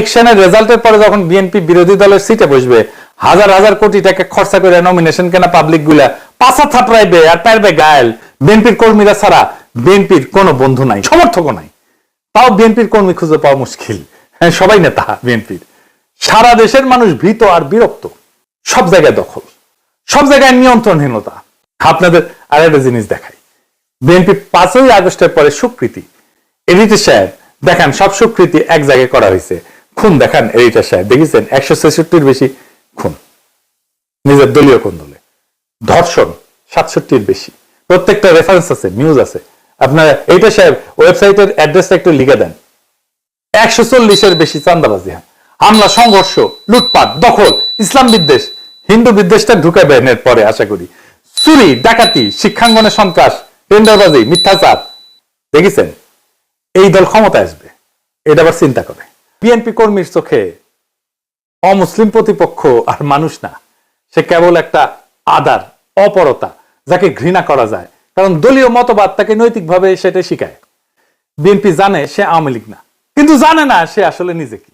ইলেকশনের রেজাল্টের পরে যখন বিএনপি বিরোধী দলের সিটে বসবে, হাজার হাজার কোটি টাকা খরচা করে নমিনেশন কেনা পাবলিকগুলা পাশা থাপড়াইবে আর পারবে গায়েল। বিএনপির কর্মীরা ছাড়া বিএনপির কোনো বন্ধু নাই, সমর্থকও নাই। তাও বিএনপির কর্মী খুঁজে পাওয়া মুশকিল। হ্যাঁ সবাই নেতা বিএনপির। সারা দেশের মানুষ ভীত আর বিরক্ত। সব জায়গায় দখল। সব জায়গায় নিয়ন্ত্রণহীনতা। আপনাদের আর একটা জিনিস দেখাই। বিএনপি পাঁচই আগস্টের পরে স্বীকৃতি এডিটর সাহেব দেখেন, সব স্বীকৃতি এক জায়গায় করা হয়েছে। খুন, দেখান এডিটর সাহেব। দেখেছেন? একশো ছেষট্টির বেশি খুন। নিজের দলীয় কোন দলে। ধর্ষণ সাতষট্টির বেশি। প্রত্যেকটা রেফারেন্স আছে নিউজ আছে। আপনারা এইটা সাহেব ওয়েবসাইটের অ্যাড্রেসটা একটু লিখে দেন। একশো চল্লিশের বেশি চান্দাবাজি হ্যাঁ। হামলা, সংঘর্ষ, লুটপাট, দখল, ইসলাম বিদ্বেষ, হিন্দু বিদ্বেষটা ঢুকাবেন এর পরে, আশা করি। চুরি, ডাকাতি, শিক্ষাঙ্গনে সন্ত্রাস, টেন্ডারবাজি, মিথ্যাচার। দেখেছেন? এই দল ক্ষমতায় আসবে। এটা আবার চিন্তা করে। বিএনপি কর্মীর চোখে অমুসলিম প্রতিপক্ষ আর মানুষ না। সে কেবল একটা আদার অপরতা যাকে ঘৃণা করা যায়। কারণ দলীয় মতবাদ তাকে নৈতিকভাবে সেটা শিখায়। বিএনপি জানে সে আওয়ামী লীগ না। কিন্তু জানে না সে আসলে নিজে কি।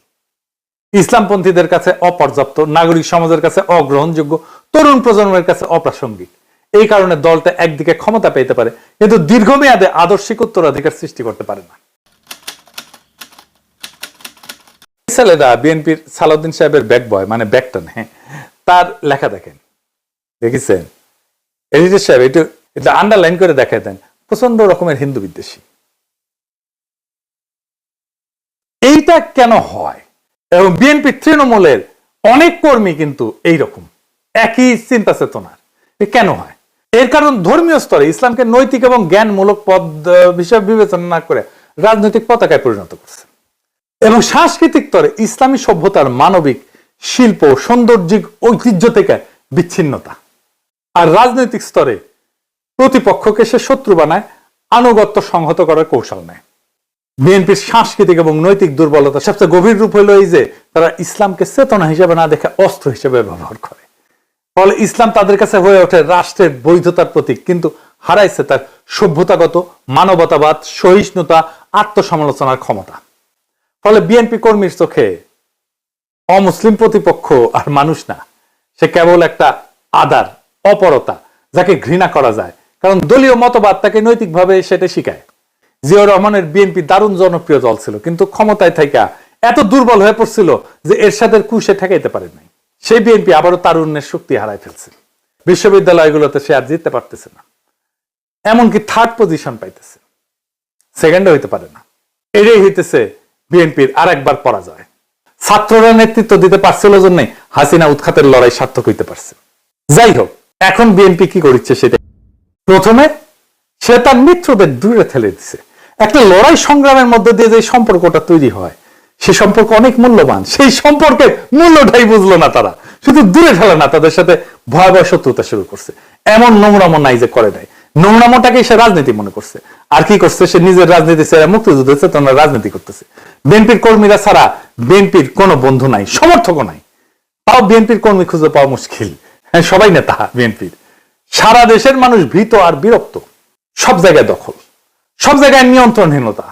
ইসলামপন্থীদের কাছে অপর্যাপ্ত, নাগরিক সমাজের কাছে অগ্রহণযোগ্য, তরুণ প্রজন্মের কাছে অপ্রাসঙ্গিক। এই কারণে দলটা একদিকে ক্ষমতা পেতে পারে, কিন্তু দীর্ঘমেয়াদে আদর্শিক উত্তরাধিকার সৃষ্টি করতে পারে না। ছেলেরা বিএনপির সালাউদ্দিন সাহেবের ব্যাক বয় মানে ব্যাকটা হ্যাঁ তার লেখা দেখেন। দেখেছেন? এডিটর সাহেব, একটু এটা আন্ডারলাইন করে দেখাই দেন। প্রচণ্ড রকমের হিন্দু বিদ্বেষী। এইটা কেন হয়? এবং বিএনপি তৃণমূলের অনেক কর্মী কিন্তু এই রকম একই চিন্তা চেতনার কেন হয়? এর কারণ ধর্মীয় স্তরে ইসলামকে নৈতিক এবং জ্ঞানমূলক পদ হিসেবে বিবেচনা না করে রাজনৈতিক পতাকায় পরিণত করছে। এবং সাংস্কৃতিক স্তরে ইসলামী সভ্যতার মানবিক, শিল্প, সৌন্দর্যিক ঐতিহ্য থেকে বিচ্ছিন্নতা। আর রাজনৈতিক স্তরে প্রতিপক্ষকে সে শত্রু বানায়, আনুগত্য সংহত করার কৌশল নেয়। বিএনপির সাংস্কৃতিক এবং নৈতিক দুর্বলতা সবচেয়ে গভীর রূপ হলো এই যে, তারা ইসলামকে চেতনা হিসেবে না দেখে অস্ত্র হিসেবে ব্যবহার করে। ফলে ইসলাম তাদের কাছে হয়ে ওঠে রাষ্ট্রের বৈধতার প্রতীক, কিন্তু হারাইছে তার সভ্যতাগত, মানবতাবাদ, সহিষ্ণুতা, আত্মসমালোচনার ক্ষমতা। ফলে বিএনপি কর্মীর চোখে অমুসলিম প্রতিপক্ষ আর মানুষ না। সে কেবল একটা আদার অপরতা যাকে ঘৃণা করা যায়। কারণ দলীয় মতবাদ তাকে নৈতিকভাবে সেটা শিখায়। জিয়াউর রহমানের বিএনপি দারুণ জনপ্রিয় দল ছিল, কিন্তু ক্ষমতায় থাকা এত দুর্বল হয়ে পড়ছিল যে এরশাদের কুশে ঠেকাইতে পারে নাই। সেই বিএনপি আবারও তারুণ্যের শক্তি হারায় ফেলছে। বিশ্ববিদ্যালয়গুলোতে সে আর জিততে পারতেছে না। এমনকি থার্ড পজিশন পাইতেছে। সেকেন্ডে হইতে পারে না। এটাই হইতেছে বিএনপির আর একবার পরাজয়। ছাত্ররা নেতৃত্ব দিতে পারছিল জন্য হাসিনা উৎখাতের লড়াই সার্থক হইতে পারছে। যাই হোক, এখন বিএনপি কি করছে সেটা প্রথমে সে তার মিত্রদের দূরে ঠেলে দিছে। একটা লড়াই সংগ্রামের মধ্যে দিয়ে যে সম্পর্কটা তৈরি হয়, সে সম্পর্ক অনেক মূল্যবান। সেই সম্পর্কের মূল্যটাই বুঝলো না তারা। শুধু দূরে ঠেলে না, তাদের সাথে ভয়াবহ শত্রুতা শুরু করছে। এমন নোংরামো নাই যে করে নাই। নোংরামোটাকে সে রাজনীতি মনে করছে। আর কি করছে? সে নিজের রাজনীতি ছেড়ে মুক্তিযুদ্ধ চেতনা রাজনীতি করতেছে। বিএনপির কর্মীরা ছাড়া বিএনপির কোনো বন্ধু নাই, সমর্থকও নাই। তাও বিএনপির কর্মী খুঁজে পাওয়া মুশকিল। হ্যাঁ সবাই নেতা বিএনপির। সারা দেশের মানুষ ভীত আর বিরক্ত। সব জায়গায় দখল। সব জায়গায় নিয়ন্ত্রণহীনতা।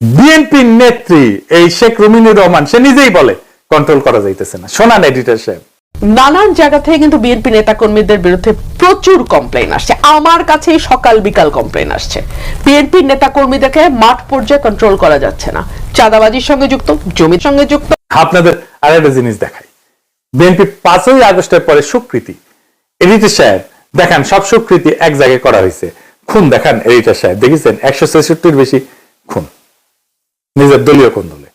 বিএনপির নেত্রী এই শেখ রুমিনুর রহমান, সে নিজেই বলে, কন্ট্রোল করা যাইতেছে না। শোনান এডিটর সাহেব। নানান জায়গা থেকে কিন্তু বিএনপি নেতা কর্মীদের বিরুদ্ধে প্রচুর কমপ্লেন আসছে। আমার কাছে সকাল বিকাল কমপ্লেন আসছে। বিএনপির নেতা কর্মীদেরকে মাঠ পর্যায়ে কন্ট্রোল করা যাচ্ছে না। চাঁদাবাজির সঙ্গে যুক্ত, জমির সঙ্গে যুক্ত। আপনাদের আর একটা জিনিস দেখাই। বিএনপি পাঁচই আগস্টের পরে স্বীকৃতি এডিটর সাহেব, দেখান, সব স্বীকৃতি এক জায়গায় করা হয়েছে। খুন, দেখান এডিটর সাহেব। দেখেছেন? একশো ছেষট্টির বেশি খুন। নিজের দলীয় কোন দলে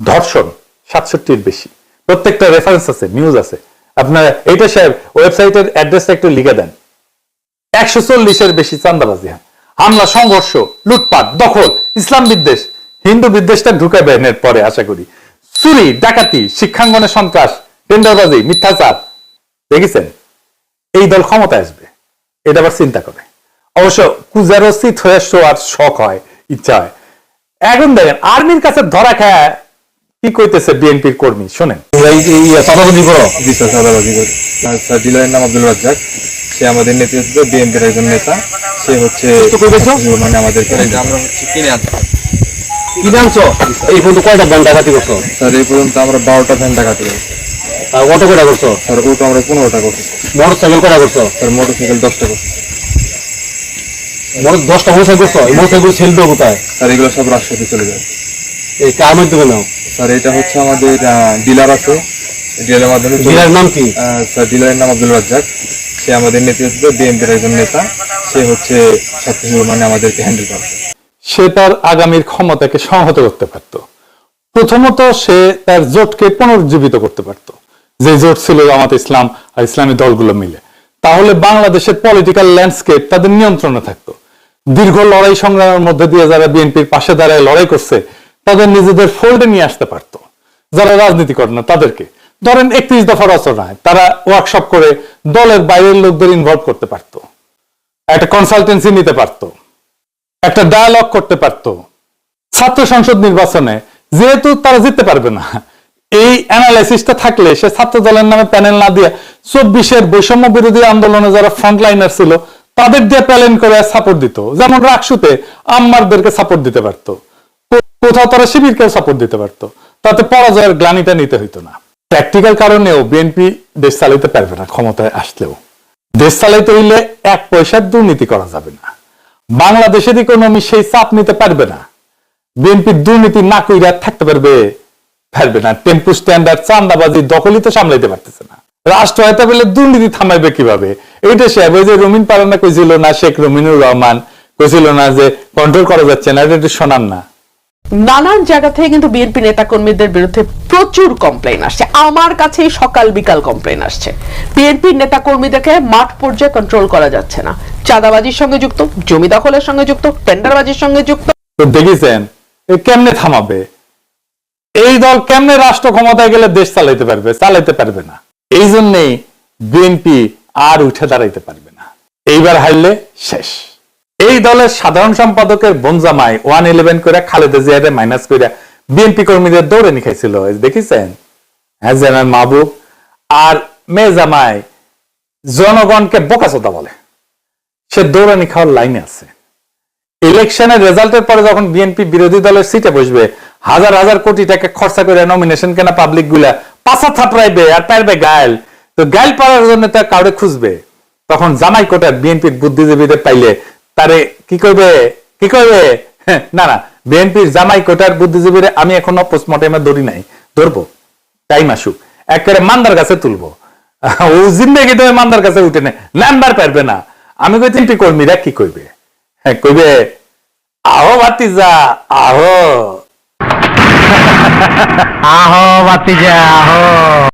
ধর্ষণ, সাতষট্টির বেশি। প্রত্যেকটা রেফারেন্স আছে নিউজ আছে। আপনারা, এইটা সাহেব ওয়েবসাইটের অ্যাড্রেসটা একটু লিখে দেন। একশো চল্লিশের বেশি চান্দাবাজি হ্যাঁ। হামলা, সংঘর্ষ, লুটপাট, দখল, ইসলাম বিদ্বেষ, হিন্দু বিদ্বেষটা ঢুকাবেন এর পরে, আশা করি। চুরি, ডাকাতি, শিক্ষাঙ্গনে সন্ত্রাস, টেন্ডারবাজি, মিথ্যাচার, দেখেছেন? এই দল ক্ষমতায় আসবে, এটা আবার চিন্তা করে। অবশ্য কুজারোচিত হয়ে শোয়ার শখ হয়, ইচ্ছা হয়। এখন দেখেন, আর্মির কাছে ধরা খায় কি কইতেছে বিএনপির কর্মী? শোনেন। এই এই চাঁদাবাজি করো। জি স্যার চাঁদাবাজি করি। স্যার ডিলারের নাম আব্দুল রাজ্জাক। সে আমাদের নেতৃত্ব বিএনপির একজন নেতা। সে হচ্ছে মানে আমাদেরকে আমরা হচ্ছে কিনে আনছি। কি জানছো এই পর্যন্ত কয়টা ব্যাংক ডাকাতি করছ? স্যার এই পর্যন্ত আমরা বারোটা ভ্যান ডাকাতি আর অটো কয়টা করছ? স্যার ওটা আমরা পনেরোটা করছি। মোটর সাইকেল কয়টা করছ? স্যার মোটর সাইকেল দশটা করছি। মোটর দশটা মোটর সাইকেল করছ? এই মোটর সাইকেল সেল দেবো কোথায়? স্যার এগুলো সব রাজশাহীতে চলে যায়। এই কার মাধ্যমে নাও? স্যার এটা হচ্ছে আমাদের ডিলার আছে। ডিলারের মাধ্যমে নাম কি? স্যার ডিলারের নাম আব্দুল রাজ্জাক। সে আমাদের নেতৃত্বে বিএনপির একজন নেতা। সে হচ্ছে সবকিছু মানে আমাদেরকে হ্যান্ডেল করে সে তার আগামীর ক্ষমতাকে সংহত করতে পারত। প্রথমত সে তার জোটকে পুনরুজ্জীবিত করতে পারত। যে জোট ছিল জামাত ইসলাম আর ইসলামী দলগুলো মিলে। তাহলে বাংলাদেশের পলিটিক্যাল ল্যান্ডস্কেপ তাদের নিয়ন্ত্রণে থাকতো। দীর্ঘ লড়াই সংগ্রামের মধ্যে দিয়ে যারা বিএনপির পাশে দাঁড়ায় লড়াই করছে তাদের নিজেদের ফোল্ডে নিয়ে আসতে পারতো। যারা রাজনীতি করে না, তাদেরকে। ধরেন একত্রিশ দফা রচনায় তারা ওয়ার্কশপ করে দলের বাইরের লোকদের ইনভলভ করতে পারতো। একটা কনসালটেন্সি নিতে পারতো। একটা ডায়ালগ করতে পারত। ছাত্র সংসদ নির্বাচনে যেহেতু তারা জিততে পারবে না, এই অ্যানালাইসিসটা থাকলে সে ছাত্র দলের নামে প্যানেল না দিয়ে চব্বিশের বৈষম্য বিরোধী আন্দোলনে যারা ফ্রন্টলাইনার ছিল, তাদের দিয়ে প্যালেন করে সাপোর্ট দিত। যেমন রাকসুতে আম্মারদেরকে সাপোর্ট দিতে পারত। কোথাও তারা শিবিরকেও সাপোর্ট দিতে পারতো। তাতে পরাজয়ের গ্লানিটা নিতে হইতো না। প্র্যাকটিক্যাল কারণেও বিএনপি দেশ চালাইতে পারবে না ক্ষমতায় আসলেও। দেশ চালাইতে হইলে এক পয়সার দুর্নীতি করা যাবে না। বাংলাদেশের ইকোনমি সেই চাপ নিতে পারবে না। বিএনপি দুর্নীতি না কইরা থাকতে পারবে পারবে না। টেম্পু স্ট্যান্ডার্ড চান্দাবাজি দখলই তো সামলাইতে পারতেছে না। রাষ্ট্র হয়তো বলে দুর্নীতি থামাইবে কীভাবে? এইটা সে ওই যে রমিন পারানা কইছিল না, শেখ রমিনুর রহমান কইছিল না যে কন্ট্রোল করা যাচ্ছে না, এটা শোনান না। নানান জায়গা থেকে কিন্তু বিএনপি নেতা কর্মীদের বিরুদ্ধে প্রচুর কমপ্লেন আসছে। আমার কাছেই সকাল বিকাল কমপ্লেন আসছে। বিএনপি নেতা কর্মীদেরকে মাঠ পর্যায়ে কন্ট্রোল করা যাচ্ছে না। চাঁদাবাজির সঙ্গে যুক্ত, জমি দখলের সঙ্গে যুক্ত, টেন্ডারবাজির সঙ্গে যুক্ত। দেখেছেন কেমনে থামাবে? এই দল কেমনে রাষ্ট্র ক্ষমতায় গেলে দেশ চালাইতে পারবে? চালাইতে পারবে না। এই জন্যেই বিএনপি আর উঠে দাঁড়াইতে পারবে না। এইবার হারলে শেষ। এই দলের সাধারণ সম্পাদকের বনজামাই ওয়ান ইলেভেন করে খালেদা জিয়ারে মাইনাস করে বিএনপি কর্মীদের দৌড়ে নিখাইছিল দেখেছেন? হ্যাঁ জেনারেল মাহবুব আর মেয়ে জামাই জনগণকে বোকাচোদা বলে। সে দৌড়ানি খাওয়ার লাইনে আছে। ইলেকশনের রেজাল্টের পরে যখন বিএনপি বিরোধী দলের সিটে বসবে, হাজার হাজার কোটি টাকা খরচা করে নমিনেশন কেনা পাবলিকগুলা পাশা থাপড়াইবে আর পারবে গায়েল। তো গায়েল পাওয়ার জন্য তার কাউরে খুঁজবে। তখন জামাই কোটার বিএনপির বুদ্ধিজীবীদের পাইলে তারে কি করবে কি করবে না না বিএনপির জামাই কোটার বুদ্ধিজীবীরা আমি এখনও পোস্টমর্টেমে ধরি নাই। ধরবো, টাইম আসুক একেবারে মান্দার কাছে তুলবো। ও জিন্দগি তো মান্দার কাছে উঠে নেই নাম্বার পারবে না। আমি কই তিনটি কর্মীরা কি কইবে? হ্যাঁ কইবে, আহো, ভাতিজা, আহো। আহো বাতিজা আহো।